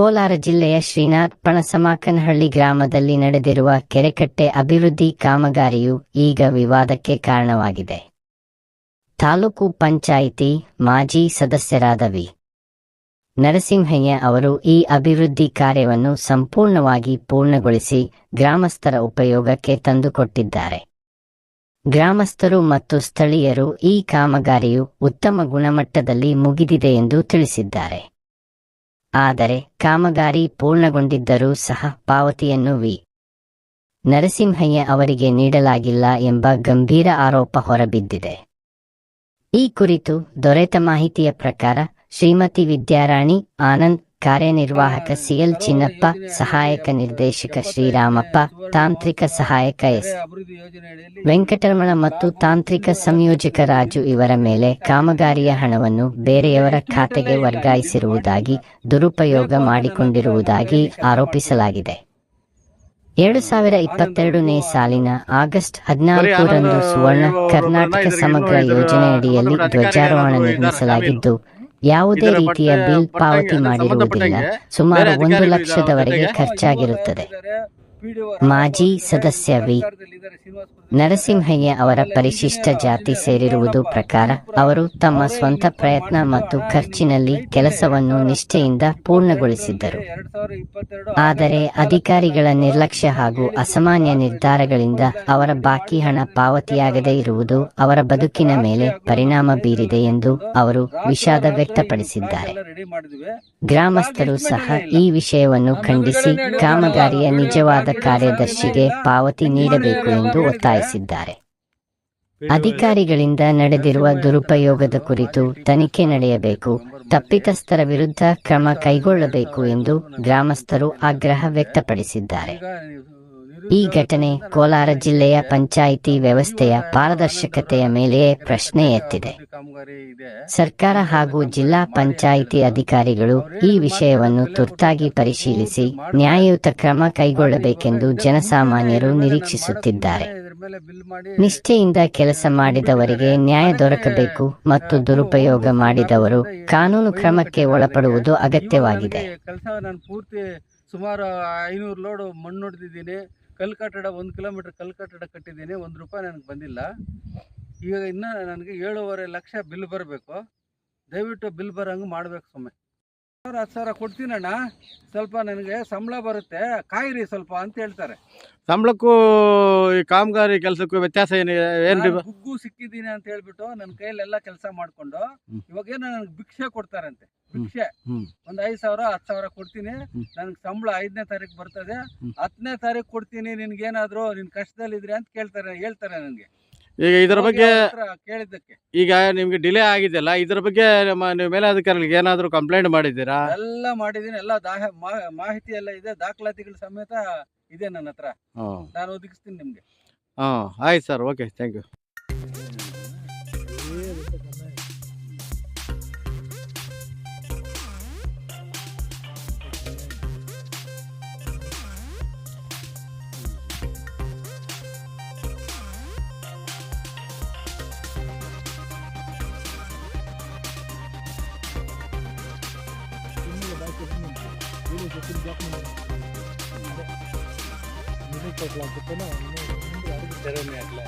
ಕೋಲಾರ ಜಿಲ್ಲೆಯ ಶ್ರೀನಾಥ್ ಪಣಸಮಾಕನಹಳ್ಳಿ ಗ್ರಾಮದಲ್ಲಿ ನಡೆದಿರುವ ಕೆರೆಕಟ್ಟೆ ಅಭಿವೃದ್ಧಿ ಕಾಮಗಾರಿಯು ಈಗ ವಿವಾದಕ್ಕೆ ಕಾರಣವಾಗಿದೆ. ತಾಲೂಕು ಪಂಚಾಯಿತಿ ಮಾಜಿ ಸದಸ್ಯರಾದ ವಿ. ನರಸಿಂಹಯ್ಯ ಅವರು ಈ ಅಭಿವೃದ್ಧಿ ಕಾರ್ಯವನ್ನು ಸಂಪೂರ್ಣವಾಗಿ ಪೂರ್ಣಗೊಳಿಸಿ ಗ್ರಾಮಸ್ಥರ ಉಪಯೋಗಕ್ಕೆ ತಂದುಕೊಟ್ಟಿದ್ದಾರೆ. ಗ್ರಾಮಸ್ಥರು ಮತ್ತು ಸ್ಥಳೀಯರು ಈ ಕಾಮಗಾರಿಯು ಉತ್ತಮ ಗುಣಮಟ್ಟದಲ್ಲಿ ಮುಗಿದಿದೆ ಎಂದು ತಿಳಿಸಿದ್ದಾರೆ. ಆದರೆ ಕಾಮಗಾರಿ ಪೂರ್ಣಗೊಂಡಿದ್ದರೂ ಸಹ ಪಾವತಿಯನ್ನು ವಿ. ನರಸಿಂಹಯ್ಯ ಅವರಿಗೆ ನೀಡಲಾಗಿಲ್ಲ ಎಂಬ ಗಂಭೀರ ಆರೋಪ ಹೊರಬಿದ್ದಿದೆ. ಈ ಕುರಿತು ದೊರೆತ ಮಾಹಿತಿಯ ಪ್ರಕಾರ ಶ್ರೀಮತಿ ವಿದ್ಯಾರಾಣಿ ಆನಂದ್ ಕಾರ್ಯನಿರ್ವಾಹಕ ಸಿಎಲ್ ಚಿನ್ನಪ್ಪ ಸಹಾಯಕ ನಿರ್ದೇಶಕ ಶ್ರೀರಾಮಪ್ಪ ತಾಂತ್ರಿಕ ಸಹಾಯಕ ಎಸ್. ವೆಂಕಟರಮಣ ಮತ್ತು ತಾಂತ್ರಿಕ ಸಂಯೋಜಕ ರಾಜು ಇವರ ಮೇಲೆ ಕಾಮಗಾರಿಯ ಹಣವನ್ನು ಬೇರೆಯವರ ಖಾತೆಗೆ ವರ್ಗಾಯಿಸಿರುವುದಾಗಿ ದುರುಪಯೋಗ ಮಾಡಿಕೊಂಡಿರುವುದಾಗಿ ಆರೋಪಿಸಲಾಗಿದೆ. ಎರಡು ಸಾವಿರ ಇಪ್ಪತ್ತೆರಡನೇ ಸಾಲಿನ ಆಗಸ್ಟ್ ಹದಿನಾಲ್ಕರಂದು ಸುವರ್ಣ ಕರ್ನಾಟಕ ಸಮಗ್ರ ಯೋಜನೆಯಡಿಯಲ್ಲಿ ಧ್ವಜಾರೋಹಣ ನಿರ್ಮಿಸಲಾಗಿದ್ದು ಯಾವುದೇ ರೀತಿಯ ಬಿಲ್ ಪಾವತಿ ಮಾಡಿರುವುದಿಲ್ಲ. ಸುಮಾರು ಒಂದು ಲಕ್ಷದವರೆಗೆ ಖರ್ಚಾಗಿರುತ್ತದೆ. ಮಾಜಿ ಸದಸ್ಯ ವಿ ನರಸಿಂಹಯ್ಯ ಅವರ ಪರಿಶಿಷ್ಟ ಜಾತಿ ಸೇರಿರುವುದು ಪ್ರಕಾರ ಅವರು ತಮ್ಮ ಸ್ವಂತ ಪ್ರಯತ್ನ ಮತ್ತು ಖರ್ಚಿನಲ್ಲಿ ಕೆಲಸವನ್ನು ನಿಷ್ಠೆಯಿಂದ ಪೂರ್ಣಗೊಳಿಸಿದ್ದರು. ಆದರೆ ಅಧಿಕಾರಿಗಳ ನಿರ್ಲಕ್ಷ್ಯ ಹಾಗೂ ಅಸಾಮಾನ್ಯ ನಿರ್ಧಾರಗಳಿಂದ ಅವರ ಬಾಕಿ ಹಣ ಪಾವತಿಯಾಗದೇ ಇರುವುದು ಅವರ ಬದುಕಿನ ಮೇಲೆ ಪರಿಣಾಮ ಬೀರಿದೆ ಎಂದು ಅವರು ವಿಷಾದ ವ್ಯಕ್ತಪಡಿಸಿದ್ದಾರೆ. ಗ್ರಾಮಸ್ಥರು ಸಹ ಈ ವಿಷಯವನ್ನು ಖಂಡಿಸಿ ಕಾಮಗಾರಿಯ ನಿಜವಾದ ಕಾರ್ಯದರ್ಶಿಗೆ ಪಾವತಿ ನೀಡಬೇಕು ಎಂದು ಒತ್ತಾಯಿಸಿದ್ದಾರೆ. ಅಧಿಕಾರಿಗಳಿಂದ ನಡೆದಿರುವ ದುರುಪಯೋಗದ ಕುರಿತು ತನಿಖೆ ನಡೆಯಬೇಕು, ತಪ್ಪಿತಸ್ಥರ ವಿರುದ್ಧ ಕ್ರಮ ಕೈಗೊಳ್ಳಬೇಕು ಎಂದು ಗ್ರಾಮಸ್ಥರು ಆಗ್ರಹ ವ್ಯಕ್ತಪಡಿಸಿದ್ದಾರೆ. ಈ ಘಟನೆ ಕೋಲಾರ ಜಿಲ್ಲೆಯ ಪಂಚಾಯಿತಿ ವ್ಯವಸ್ಥೆಯ ಪಾರದರ್ಶಕತೆಯ ಮೇಲೆಯೇ ಪ್ರಶ್ನೆ ಎತ್ತಿದೆ. ಸರ್ಕಾರ ಹಾಗೂ ಜಿಲ್ಲಾ ಪಂಚಾಯಿತಿ ಅಧಿಕಾರಿಗಳು ಈ ವಿಷಯವನ್ನು ತುರ್ತಾಗಿ ಪರಿಶೀಲಿಸಿ ನ್ಯಾಯಯುತ ಕ್ರಮ ಕೈಗೊಳ್ಳಬೇಕೆಂದು ಜನಸಾಮಾನ್ಯರು ನಿರೀಕ್ಷಿಸುತ್ತಿದ್ದಾರೆ. ನಿಷ್ಠೆಯಿಂದ ಕೆಲಸ ಮಾಡಿದವರಿಗೆ ನ್ಯಾಯ ದೊರಕಬೇಕು ಮತ್ತು ದುರುಪಯೋಗ ಮಾಡಿದವರು ಕಾನೂನು ಕ್ರಮಕ್ಕೆ ಒಳಪಡುವುದು ಅಗತ್ಯವಾಗಿದೆ. ಸುಮಾರು ಐನೂರು ಲೋಡು ಮಣ್ಣು ಹೊಡೆದಿದ್ದೀನಿ. ಕಲ್ ಕಟ್ಟಡ ಒಂದು ಕಿಲೋಮೀಟ್ರ್ ಕಲ್ ಕಟ್ಟಡ ಕಟ್ಟಿದ್ದೀನಿ ಒಂದು ರೂಪಾಯಿ ನನಗೆ ಬಂದಿಲ್ಲ. ಈಗ ಇನ್ನು ನನಗೆ ಏಳೂವರೆ ಲಕ್ಷ ಬಿಲ್ ಬರಬೇಕು. ದಯವಿಟ್ಟು ಬಿಲ್ ಬರೋಂಗೆ ಮಾಡಬೇಕು ಸುಮ್ಮನೆ ಸಾವಿರ ಹತ್ತು ಸಾವಿರ ಕೊಡ್ತೀನಣ್ಣ ಸ್ವಲ್ಪ ನನಗೆ ಸಂಬಳ ಬರುತ್ತೆ. ಕಾಯಿರಿ ಸ್ವಲ್ಪ ಅಂತ ಹೇಳ್ತಾರೆ. ಸಂಬಳಕ್ಕೂ ಈ ಕಾಮಗಾರಿ ಕೆಲಸಕ್ಕೂ ವ್ಯತ್ಯಾಸ ಏನು ನಾನು ಗುಗ್ಗು ಸಿಕ್ಕಿದ್ದೀನಿ ಅಂತ ಹೇಳ್ಬಿಟ್ಟು ನನ್ನ ಕೈಯಲ್ಲೆಲ್ಲ ಕೆಲಸ ಮಾಡಿಕೊಂಡು ಇವಾಗೇನೋ ಇವಾಗ ನನಗೆ ಭಿಕ್ಷೆ ಕೊಡ್ತಾರಂತೆ. ಭಿಕ್ಷೆ. ಒಂದು ಐದ್ ಸಾವಿರ ಹತ್ತು ಸಾವಿರ ಕೊಡ್ತೀನಿ. ನನಗೆ ಸಂಬಳ ಐದನೇ ತಾರೀಕು ಬರ್ತದೆ. ಹತ್ತನೇ ತಾರೀಕು ಕೊಡ್ತೀನಿ ನಿನ್ಗೇನಾದ್ರು ನಿನ್ ಕಷ್ಟದಲ್ಲಿದ್ರೆ ಅಂತ ಕೇಳ್ತಾರೆ ಹೇಳ್ತಾರೆ ನನಗೆ ಈಗ ಇದರ ಬಗ್ಗೆ ಕೇಳಿದ್ದಕ್ಕೆ. ಈಗ ನಿಮ್ಗೆ ಡಿಲೇ ಆಗಿದೆಯಲ್ಲ ಇದರ ಬಗ್ಗೆ ನಮ್ಮ ನೀವು ಮೇಲಾಧಿಕಾರಿಗಳಿಗೆ ಏನಾದರೂ ಕಂಪ್ಲೇಂಟ್ ಮಾಡಿದ್ದೀರಾ? ಎಲ್ಲ ಮಾಡಿದೀನಿ ಎಲ್ಲ ದಾಹ ಮಾಹಿತಿ ಎಲ್ಲ ಇದೆ ದಾಖಲಾತಿಗಳ ಸಮೇತ ಇದೆ ನನ್ನ ಹತ್ರ. ನಾನು ಒದಗಿಸ್ತೀನಿ ನಿಮ್ಗೆ. ಹಾಂ ಆಯ್ತು sir okay thank you Böyle şekil yapmayın. Yine çok lan kutlama. Yine bir ara bir terör meyakla.